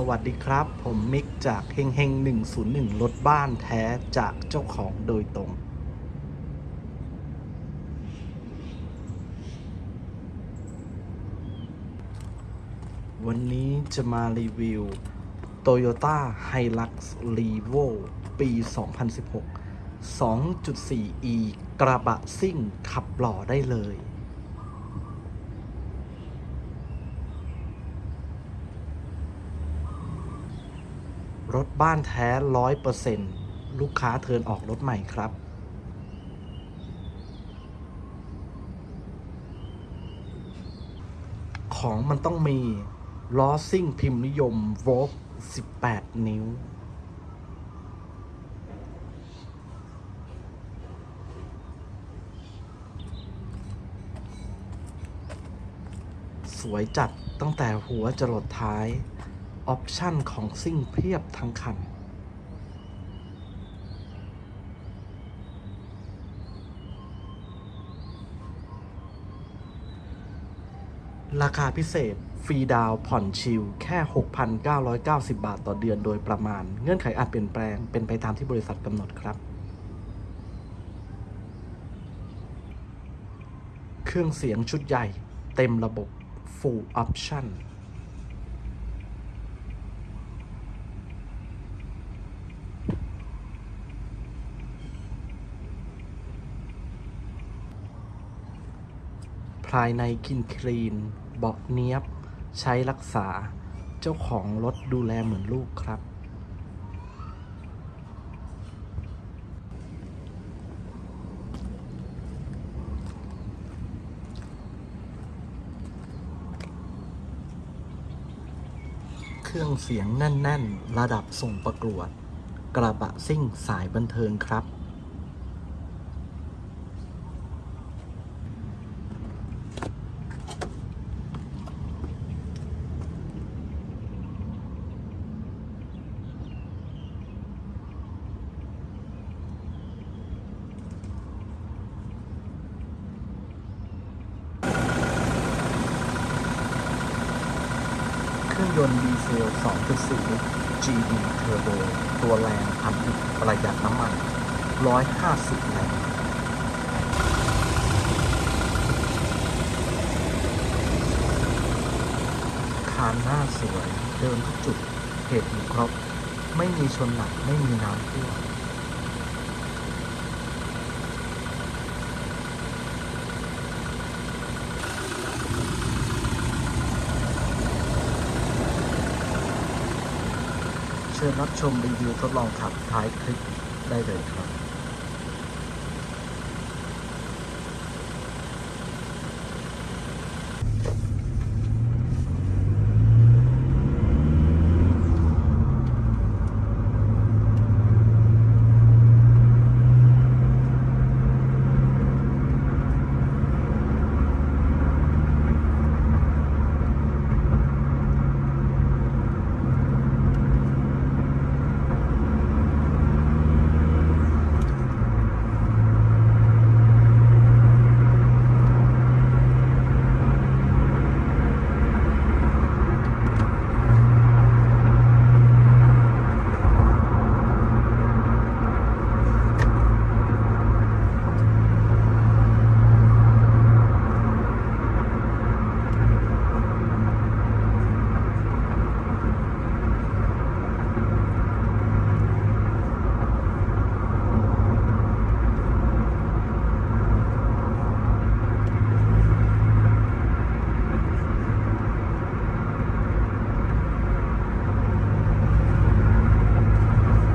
สวัสดีครับ ผมมิกจากเฮงเฮง101 รถบ้านแท้จากเจ้าของโดยตรง วันนี้จะมารีวิว Toyota Hilux Revo ปี 2016 2.4e กระบะซิ่งขับหล่อได้เลย รถบ้านแท้ร้อยเปอร์เซ็นลูกค้าเทินออกรถใหม่ครับ ของมันต้องมีล้อซิ่งพิมพ์นิยมโวล18 นิ้ว สวยจัดตั้งแต่หัวจรดท้าย ออปชันของซิ่งเพียบทั้งคัน ราคาพิเศษ ฟรีดาวผ่อนชิล แค่ 6,990 บาทต่อเดือนโดยประมาณ เงื่อนไขอาจเปลี่ยนแปลง เป็นไปตามที่บริษัทกำหนดครับ เครื่องเสียงชุดใหญ่ เต็มระบบ Full Option ายในกินคลีนเบาะเนียบ ใช้รักษา เจ้าของรถดูแลเหมือนลูกครับ เครื่องเสียงแน่น ๆ ระดับส่งประกวด กระบะซิ่งสายบันเทิงครับ เครื่องยนต์ดีเซล 2.4 GD Turbo ตัวแรงทำให้ประหยัดน้ำมัน 150 แรงคานหน้าสวย เดินทุกจุด เหตุมีครบ ไม่มีชนหนัก ไม่มีน้ำท่วม เชิญรับชมรีวิวทดลองขับท้ายคลิปได้เลยครับ